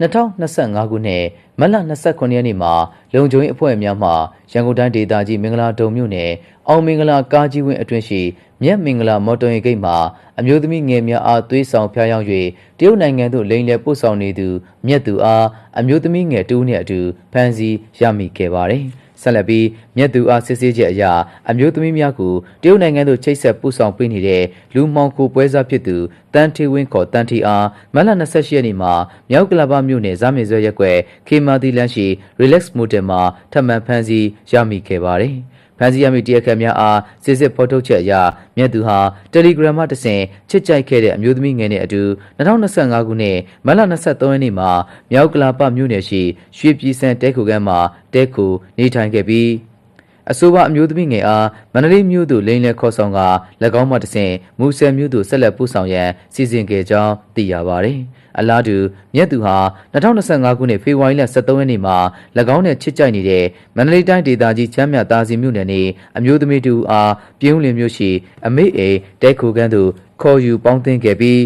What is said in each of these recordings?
2025ခုနှစ်မတ်လ29ရက်နေ့မှာလုံခြုံရေးအဖွဲ့များမှရန်ကုန်တိုင်းဒေသကြီးမင်္ဂလာဒုံမြို့နယ်အောင်မင်္ဂလာကားကြီးဝင်းအတွင်းရှိမြက်မင်္ဂလာမော်တော်ယာဉ်ဂိတ်မှာအမျိုးသမီးငယ်များအားသွေးဆောင်ဖျားယောင်း၍တရုတ်နိုင်ငံသို့လိမ်လည်ပို့ဆောင်နေသူမြက်သူအားအမျိုးသမီးငယ်တူနှင့်အတူဖမ်းဆီးရမိခဲ့ပါသည် ဆက်လက်ပြီးမြက်သူအားစစ်ဆေးချက်အရအမျိုးသမီးများကိုတရုတ်နိုင်ငံသို့ချိတ်ဆက်ပို့ဆောင်ပေးနေတဲ့လူမှောင်ခိုပွဲစားဖြစ်သူတန်ထေဝင်းခေါ်တန်ထေအားမတ်လ28ရက်နေ့မှာမြောက်ကလပမြို့နယ်ဇာမေဆွဲရက်ကွယ်ခေမာတီလန်းရှိ Relax Motel မှာထပ်မံဖမ်းဆီးရမိခဲ့ပါတယ်။ ဖမ်းဆီးရမိတရားခံများအားစစ်စစ်ဖော်ထုတ်ချက်အရမြတ်သူဟာ Telegram မှာတဆင့်ချစ်ကြိုက်ခဲ့တဲ့အမျိုးသမီးငယ်နဲ့အတူ2025ခုနှစ်မတ်လ23ရက်နေ့မှာမြောက်ကလာပမြို့နယ်ရှိရွှေပြည်စံတဲခုကမ်းမှာတဲခုနေထိုင်ခဲ့ပြီး အဆိုပါအမျိုးသမီးငယ်အားမန္တလေးမြို့သို့လိန်လဲခေါ်ဆောင်က၎င်းမှတဆင့်မူဆယ်မြို့သို့ဆက်လက်ပို့ဆောင်ရန်စီစဉ်ခဲ့ကြောင်းသိရပါသည်။အလားတူမြက်သူဟာ2025ခုနှစ်ဖေဖော်ဝါရီလ23ရက်နေ့မှာ၎င်းနဲ့ချစ်ကြိုက်နေတဲ့မန္တလေးတိုင်းဒေသကြီးချမ်းမြသာစီမြို့နယ်နေအမျိုးသမီးတူအားပြင်းဦးလင်မြို့ရှိအမေအိတဲခိုကန်းသို့ခေါ်ယူပေါင်းသင်းခဲ့ပြီး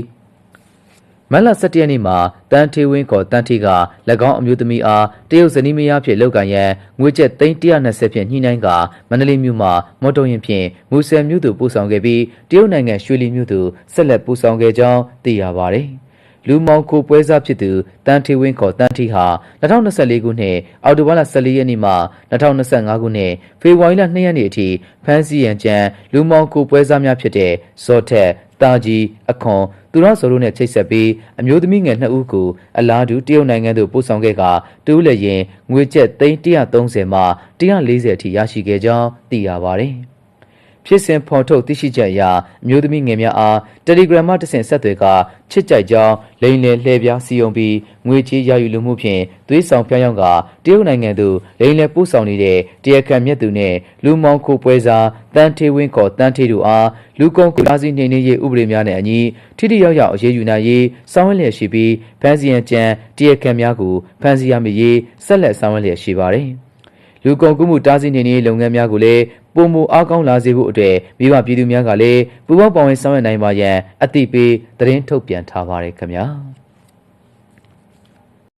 မတ်လ17ရက်နေ့မှာတန်ထေဝင်းခေါ်တန်ထေက၎င်းအမျိုးသမီးအားတရုတ်ဇနီးမယားဖြစ်လောက်ကန်ရန်ငွေကျပ်320ဖြင့်ညှိနှိုင်းကမန္တလေးမြို့မှာမော်တော်ယာဉ်ဖြင့်မူဆယ်မြို့သို့ပို့ဆောင်ခဲ့ပြီးတရုတ်နိုင်ငံရွှေလီမြို့သို့ဆက်လက်ပို့ဆောင်ခဲ့ကြောင်းသိရပါသည်။ လူမောင်ကိုပွဲစားဖြစ်သူတန်ထေဝင်းခေါ်တန်ထေဟာ2024ခုနှစ်အောက်တိုဘာလ14ရက်နေ့မှ2025ခုနှစ်ဖေဖော်ဝါရီလ2ရက်နေ့အထိဖမ်းဆီးရန်ကြံလူမောင်ကိုပွဲစားများဖြစ်တဲ့ဇော်ထက်တာကြီးအခွန်သူရစော်တို့နဲ့ချိတ်ဆက်ပြီးအမျိုးသမီးငယ်နှစ်ဦးကိုအလားတူတရုတ်နိုင်ငံသို့ပို့ဆောင်ခဲ့ကတူးလည်းရင်ငွေကျပ်330မှ140အထိရရှိခဲ့ကြောင်းသိရပါတယ်။ ဖြစ်စဉ်ဖော်ထုတ်သိရှိချက်အရအမျိုးသမီးငယ်များအား Telegram မှတဆင့်ဆက်သွယ်ကချစ်ကြိုက်ကြောင်းလိန်လည်လှည့်ပြားစီယုံပြီးငွေချေးရယူလူမှုဖြင့်သွေးဆောင်ဖျောင်းယောင်းကတရုတ်နိုင်ငံသို့လိန်လည်ပို့ဆောင်နေတဲ့တရားခံမြတ်သူနှင့်လူမောင်ခိုပွဲစားတန်ထေဝင်းခေါ်တန်ထေတို့အားလူကုန်ကူလာစီနှိမ်နှင်းရေးဥပဒေများနဲ့အညီထိထိရောက်ရောက်အရေးယူနိုင်ရေးစောင့်ရလျက်ရှိပြီးဖမ်းဆီးရန်ကြံတရားခံများကိုဖမ်းဆီးရမည်ရေးဆက်လက်ဆောင်ရွက်လျက်ရှိပါတယ်။လူကုန်ကူးမှုတားဆီးနေနေလုပ်ငန်းများကိုလည်း ပုံမူအားကောင်းလာစေဖို့အတွက်မိဘပြည်သူများကလည်းပူးပေါင်းပါဝင်ဆောင်ရွက်နိုင်ပါရန်အသိပေးသတင်းထုတ်ပြန်ထားပါတယ်ခင်ဗျာ။